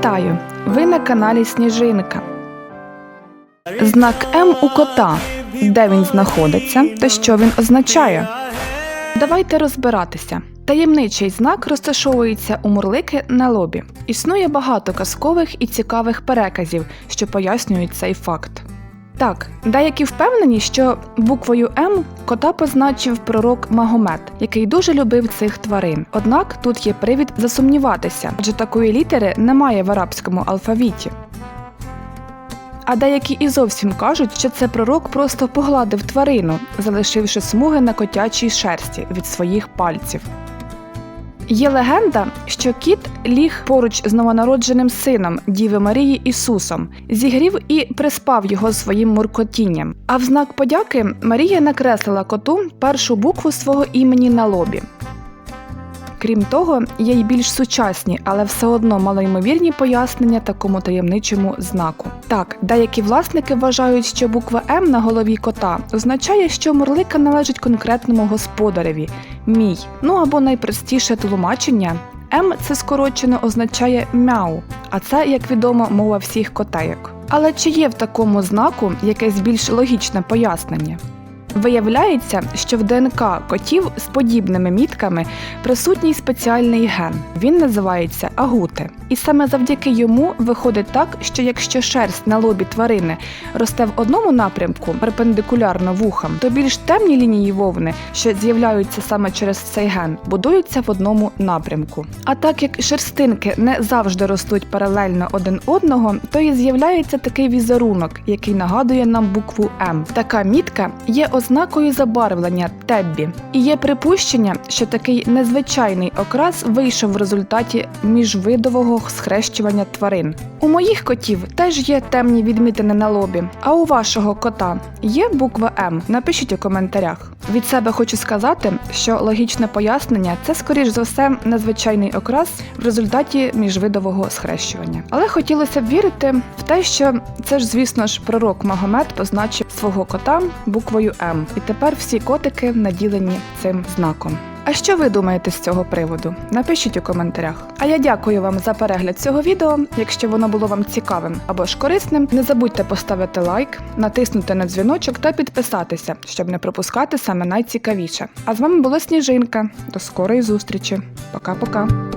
Вітаю! Ви на каналі Сніжинка. Знак М у кота. Де він знаходиться та що він означає? Давайте розбиратися. Таємничий знак розташовується у мурлики на лобі. Існує багато казкових і цікавих переказів, що пояснюють цей факт. Так, деякі впевнені, що буквою М кота позначив пророк Магомед, який дуже любив цих тварин. Однак тут є привід засумніватися, адже такої літери немає в арабському алфавіті. А деякі і зовсім кажуть, що це пророк просто погладив тварину, залишивши смуги на котячій шерсті від своїх пальців. Є легенда, що кіт ліг поруч з новонародженим сином Діви Марії Ісусом, зігрів і приспав його своїм муркотінням. А в знак подяки Марія накреслила коту першу букву свого імені на лобі. Крім того, є й більш сучасні, але все одно малоймовірні пояснення такому таємничому знаку. Так, деякі власники вважають, що буква М на голові кота означає, що мурлика належить конкретному господареві мій. Ну або найпростіше тлумачення. М це скорочено означає мяу, а це, як відомо, мова всіх котейок. Але чи є в такому знаку якесь більш логічне пояснення? Виявляється, що в ДНК котів з подібними мітками присутній спеціальний ген. Він називається агути. І саме завдяки йому виходить так, що якщо шерсть на лобі тварини росте в одному напрямку, перпендикулярно вухам, то більш темні лінії вовни, що з'являються саме через цей ген, будуються в одному напрямку. А так як шерстинки не завжди ростуть паралельно один одного, то і з'являється такий візерунок, який нагадує нам букву М. Така мітка є ознакою забарвлення Теббі. І є припущення, що такий незвичайний окрас вийшов в результаті міжвидового схрещування тварин. У моїх котів теж є темні відмітини на лобі. А у вашого кота є буква М? Напишіть у коментарях. Від себе хочу сказати, що логічне пояснення це скоріш за все незвичайний окрас в результаті міжвидового схрещування. Але хотілося б вірити в те, що це ж, звісно ж, пророк Магомед позначив свого кота буквою М, і тепер всі котики наділені цим знаком. А що ви думаєте з цього приводу? Напишіть у коментарях. А я дякую вам за перегляд цього відео. Якщо воно було вам цікавим або ж корисним, не забудьте поставити лайк, натиснути на дзвіночок та підписатися, щоб не пропускати саме найцікавіше. А з вами була Сніжинка. До скорої зустрічі. Пока-пока.